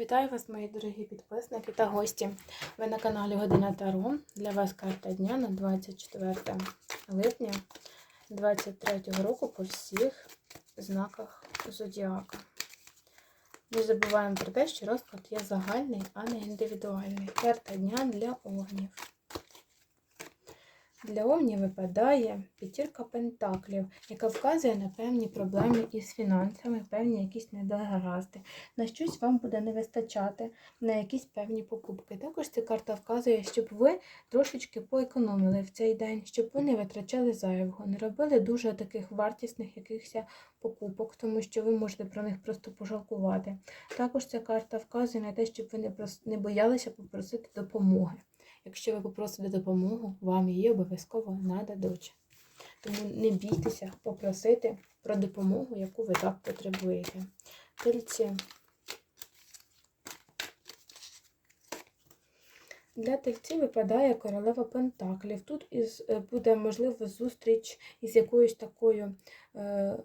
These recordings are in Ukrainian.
Вітаю вас, мої дорогі підписники та гості. Ви на каналі Година Таро. Для вас карта дня на 24 липня 2023 року по всіх знаках Зодіака. Не забуваємо про те, що розклад є загальний, а не індивідуальний. Карта дня для огнів. Для Овні випадає п'ятірка пентаклів, яка вказує на певні проблеми із фінансами, певні якісь недогаразди. На щось вам буде не вистачати, на якісь певні покупки. Також ця карта вказує, щоб ви трошечки поекономили в цей день, щоб ви не витрачали зайвого, не робили дуже таких вартісних якихось покупок, тому що ви можете про них просто пожалкувати. Також ця карта вказує на те, щоб ви не боялися попросити допомоги. Якщо ви попросите допомогу, вам її обов'язково нададуть. Тому не бійтеся попросити про допомогу, яку ви так потребуєте. Тельці. Для тельців випадає королева Пентаклів. Тут із, е, буде можливо зустріч із якоюсь такою е,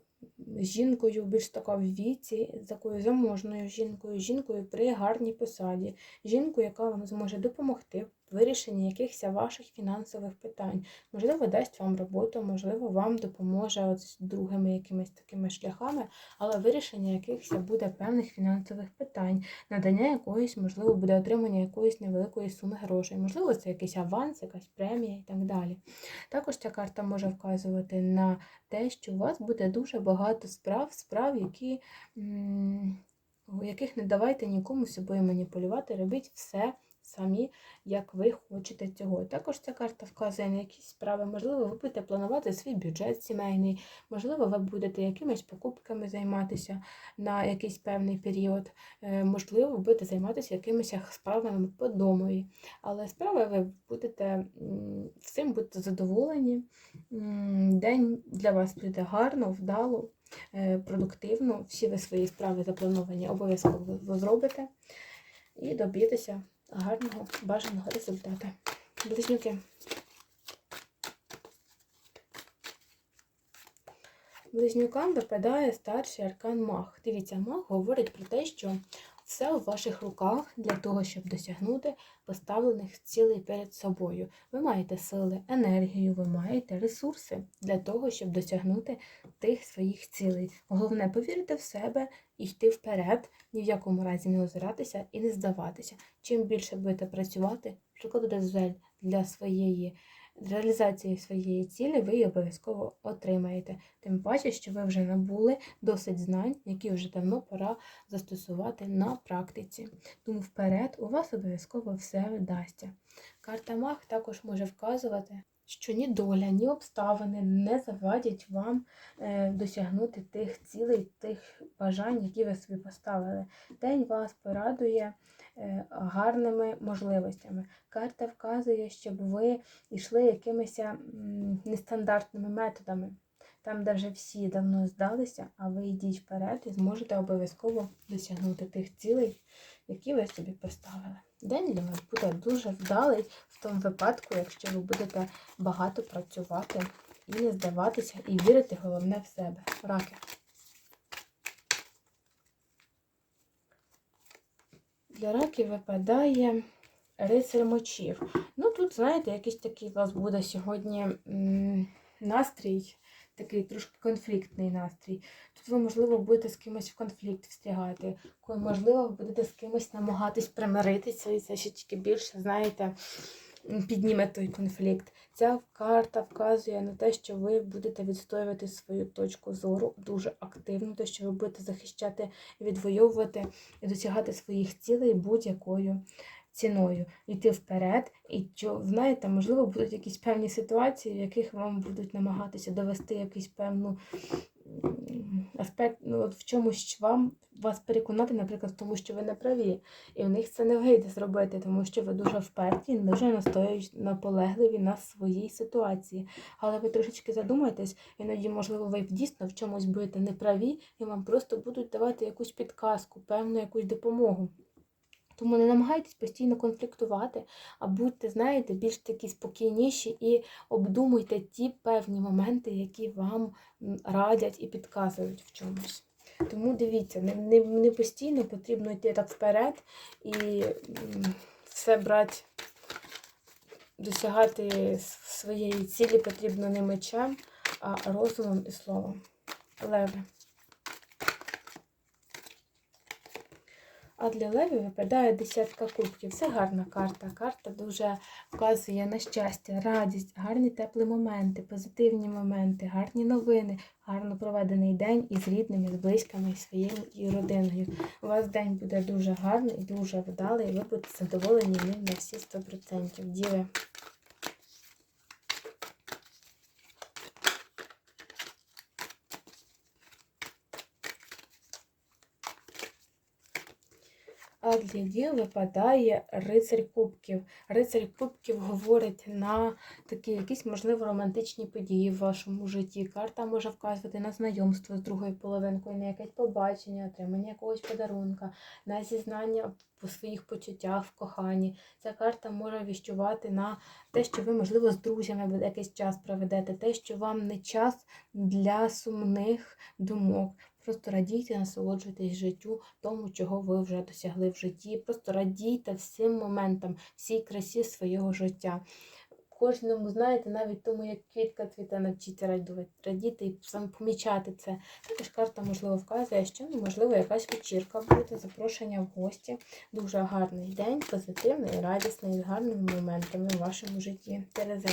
жінкою, більш така в віці, з такою заможною жінкою, жінкою при гарній посаді, жінкою, яка вам зможе допомогти в вирішенні якихось ваших фінансових питань. Можливо, дасть вам роботу, можливо, вам допоможе от з другими якимись такими шляхами, але вирішення якихось буде певних фінансових питань, надання якоїсь, можливо, буде отримання якоїсь невеликої суми грошей. Можливо, це якийсь аванс, якась премія і так далі. Також ця карта може вказувати на те, що у вас буде дуже багато справ, справ, які, яких не давайте нікому собою маніпулювати, робіть все самі, як ви хочете цього. Також ця карта вказує на якісь справи. Можливо, ви будете планувати свій бюджет сімейний, можливо, ви будете якимись покупками займатися на якийсь певний період, е, можливо, ви будете займатися якимись справами по домові. Але справи ви будете всім будете задоволені. День для вас буде гарно, вдало. Е, продуктивно, всі ви свої справи заплановані, обов'язково зробите і доб'єтеся гарного бажаного результату. Близнюки. Близнюкам випадає старший аркан Мах. Дивіться, Мах говорить про те, що все у ваших руках для того, щоб досягнути поставлених цілей перед собою. Ви маєте сили, енергію, ви маєте ресурси для того, щоб досягнути тих своїх цілей. Головне повірити в себе і йти вперед, ні в якому разі не озиратися і не здаватися. Чим більше будете працювати, прикладете зель для своєї реалізації своєї цілі ви її обов'язково отримаєте. Тим паче, що ви вже набули досить знань, які вже давно пора застосувати на практиці. Тому вперед у вас обов'язково все вдасться. Карта Маг також може вказувати. Що ні доля, ні обставини не завадять вам е, досягнути тих цілей, тих бажань, які ви собі поставили. День вас порадує Е, гарними можливостями. Карта вказує, щоб ви йшли якимись нестандартними методами. Там, де вже всі давно здалися, а ви йдіть вперед і зможете обов'язково досягнути тих цілей, які ви собі поставили. День для вас буде дуже вдалий в тому випадку, якщо ви будете багато працювати і не здаватися, і вірити головне в себе. Раки. Для раків випадає рицар мочів. Ну, тут, знаєте, якийсь такий у вас буде сьогодні настрій, такий трошки конфліктний настрій. Тут ви, можливо, будете з кимось в конфлікт встрягати, можливо, ви будете з кимось намагатись примиритися, і це ще тільки більше, знаєте, підніме той конфлікт. Ця карта вказує на те, що ви будете відстоювати свою точку зору дуже активно, те, що ви будете захищати, відвоювати і досягати своїх цілей будь-якою ціною. Йти вперед. І знаєте, можливо, будуть якісь певні ситуації, в яких вам будуть намагатися довести якусь певну аспект, ну, от в чомусь вам вас переконати, наприклад, в тому, що ви не праві. І в них це не вийде зробити, тому що ви дуже вперті, дуже настоюють наполегливі на своїй ситуації. Але ви трошечки задумаєтесь, іноді, можливо, ви дійсно в чомусь будете неправі, і вам просто будуть давати якусь підказку, певну якусь допомогу. Тому не намагайтесь постійно конфліктувати, а будьте, знаєте, більш такі спокійніші і обдумуйте ті певні моменти, які вам радять і підказують в чомусь. Тому дивіться, не, не, не постійно потрібно йти так вперед і все брати, досягати своєї цілі потрібно не мечем, а розумом і словом. Леви. А для леві випадає десятка кубків. Це гарна карта. Карта дуже вказує на щастя, радість, гарні теплі моменти, позитивні моменти, гарні новини, гарно проведений день із рідними, з близькими, і своєю родиною. У вас день буде дуже гарний, дуже вдалий, і ви будете задоволені ним на всі 100%. Діви. Для діл випадає рицарь кубків. Рицарь кубків говорить на такі якісь, можливо, романтичні події в вашому житті. Карта може вказувати на знайомство з другою половинкою, на якесь побачення, отримання якогось подарунка, на зізнання по своїх почуттях в коханні. Ця карта може віщувати на те, що ви, можливо, з друзями якийсь час проведете, те, що вам не час для сумних думок. Просто радійте, насолоджуйтесь життю, тому, чого ви вже досягли в житті. Просто радійте всім моментам, всій красі свого життя. Кожному, знаєте, навіть тому, як квітка цвіте, навчіться радувати, радіти і сам помічати це. Також карта, можливо, вказує, що можливо якась вечірка буде, запрошення в гості. Дуже гарний день, позитивний, радісний, з гарними моментами в вашому житті. Терези.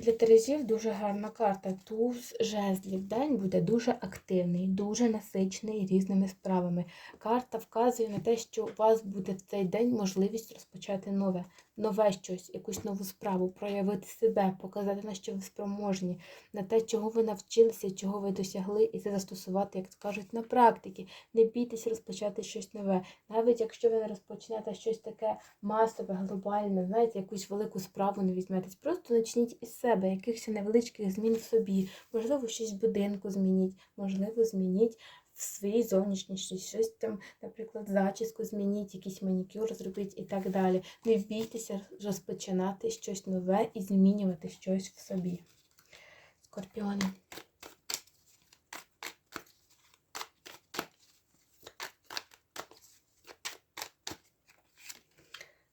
Для Терезів дуже гарна карта. Туз жезлів. День буде дуже активний, дуже насичений різними справами. Карта вказує на те, що у вас буде в цей день можливість розпочати нове, нове щось, якусь нову справу, проявити себе, показати, на що ви спроможні, на те, чого ви навчилися, чого ви досягли, і це застосувати, як кажуть, на практиці. Не бійтесь розпочати щось нове. Навіть якщо ви не розпочнете щось таке масове, глобальне, знаєте, якусь велику справу не візьметесь. Просто почніть із себе, якихось невеличких змін в собі. Можливо, щось в будинку змініть, можливо, змініть в своїй зовнішніші, щось там, наприклад, зачіску змініть, якийсь манікюр зробіть і так далі. Не бійтеся розпочинати щось нове і змінювати щось в собі. Скорпіони.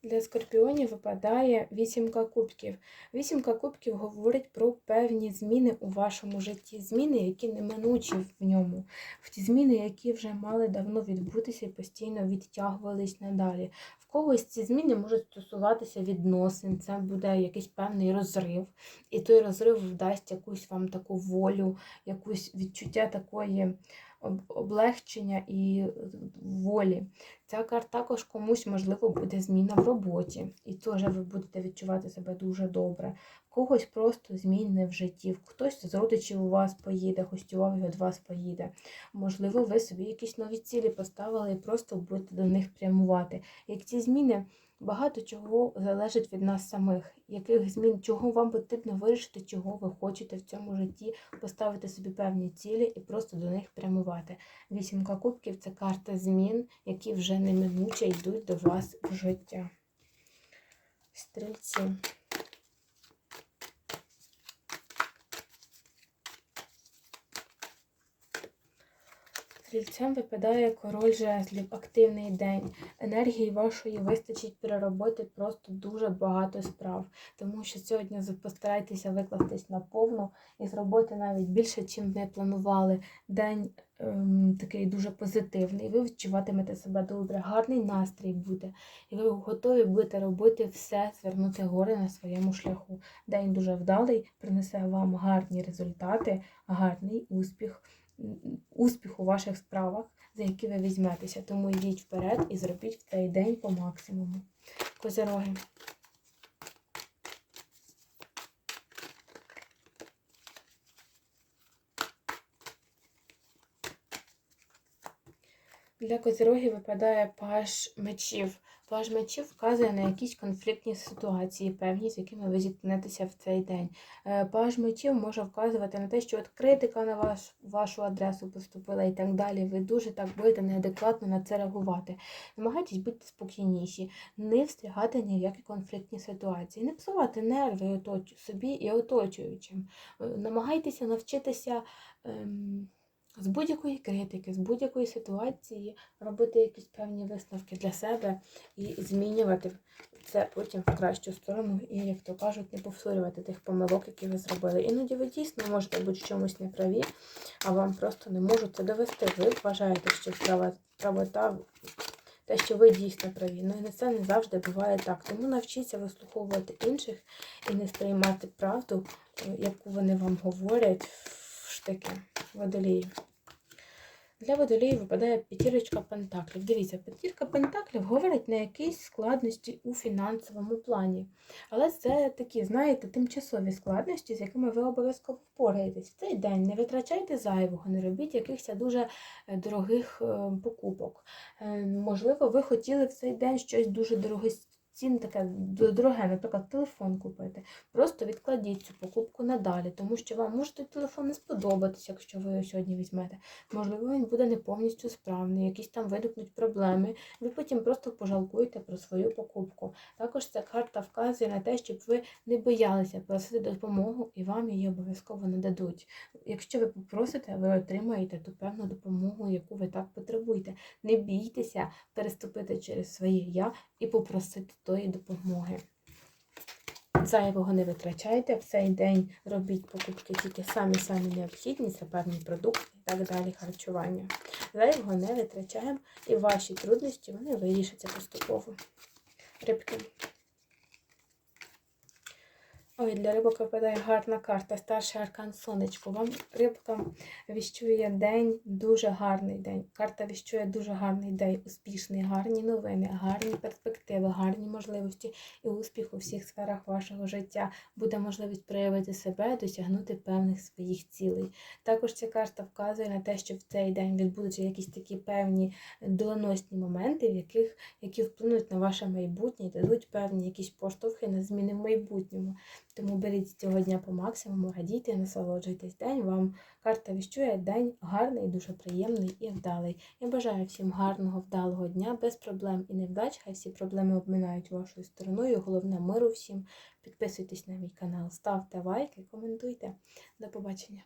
Для скорпіонів випадає вісімка кубків. Вісімка кубків говорить про певні зміни у вашому житті, зміни, які неминучі в ньому, в ті зміни, які вже мали давно відбутися і постійно відтягувались надалі. В когось ці зміни можуть стосуватися відносин, це буде якийсь певний розрив, і той розрив вдасть якусь вам таку волю, якусь відчуття такої облегчення і волі. Ця карта також комусь, можливо, буде зміна в роботі, і теж ви будете відчувати себе дуже добре. Когось просто зміни в житті, хтось з родичів у вас поїде, гостював від вас поїде. Можливо, ви собі якісь нові цілі поставили і просто будете до них прямувати. Як ці зміни, багато чого залежить від нас самих, яких змін, чого вам потрібно вирішити, чого ви хочете в цьому житті, поставити собі певні цілі і просто до них прямувати. Вісімка кубків це карта змін, які вже неминуче йдуть до вас в життя. Стрільці. Стрільцям випадає король жезлів, активний день. Енергії вашої вистачить переробити просто дуже багато справ. Тому що сьогодні постарайтеся викластись на повну і зробити навіть більше, чим ви планували. День ем, такий дуже позитивний. Ви відчуватимете себе добре, гарний настрій буде. І ви готові будете робити все, звернути гори на своєму шляху. День дуже вдалий, принесе вам гарні результати, гарний успіх м, успіх у ваших справах, за які ви візьметеся. Тому йдіть вперед і зробіть в цей день по максимуму. Козероги. Для козирогів випадає паш мечів. Паж мечів вказує на якісь конфліктні ситуації, певні, з якими ви зіткнетеся в цей день. Е, Паж мечів може вказувати на те, що от критика на ваш, вашу адресу поступила і так далі. Ви дуже так будете неадекватно на це реагувати. Намагайтесь бути спокійніші, не встрягати ні в які конфліктні ситуації, не псувати нерви собі і оточуючим. Е, Намагайтеся навчитися. Ем, з будь-якої критики, з будь-якої ситуації робити якісь певні висновки для себе і змінювати це потім в кращу сторону, і, як то кажуть, не повторювати тих помилок, які ви зробили. Іноді ви дійсно можете бути чомусь неправі, а вам просто не можуть це довести. Ви вважаєте, що права- правота, те, що ви дійсно праві. Ну і це не завжди буває так. Тому навчіться вислуховувати інших і не сприймати правду, е, яку вони вам говорять штики водолії. Для водолії випадає п'ятірочка пентаклів. Дивіться, п'ятірка пентаклів говорить на якісь складності у фінансовому плані. Але це такі, знаєте, тимчасові складності, з якими ви обов'язково впораєтесь. В цей день не витрачайте зайвого, не робіть якихось дуже е, дорогих е, покупок. Е, Можливо, ви хотіли в цей день щось дуже дорогоцінне, таке д- дороге, наприклад, телефон купити. Просто відкладіть цю покупку надалі, тому що вам може той телефон не сподобатися, якщо ви його сьогодні візьмете. Можливо, він буде не повністю справний, якісь там виникнуть проблеми. Ви потім просто пожалкуєте про свою покупку. Також ця карта вказує на те, щоб ви не боялися просити допомогу і вам її обов'язково нададуть. Якщо ви попросите, ви отримаєте ту певну допомогу, яку ви так потребуєте. Не бійтеся переступити через своє я і попросити тої допомоги. Зайвого не витрачайте в цей день, робіть покупки тільки самі-самі необхідні, це певні продукти і так далі, харчування. Зайвого не витрачаємо, і ваші труднощі вони вирішаться поступово. Рибки. Ой, для рибок випадає гарна карта, старший аркан сонечко. Вам рибкам віщує день, дуже гарний день. Карта віщує дуже гарний день, успішний, гарні новини, гарні перспективи, гарні можливості і успіх у всіх сферах вашого життя. Буде можливість проявити себе, досягнути певних своїх цілей. Також ця карта вказує на те, що в цей день відбудуться якісь такі певні доленосні моменти, в яких, які вплинуть на ваше майбутнє і дадуть певні якісь поштовхи на зміни в майбутньому. Тому беріть цього дня по максимуму, радійте, насолоджуйтесь день. Вам карта віщує день гарний, дуже приємний і вдалий. Я бажаю всім гарного, вдалого дня, без проблем і невдач. Хай всі проблеми обминають вашою стороною. Головне миру всім. Підписуйтесь на мій канал, ставте лайки, коментуйте. До побачення.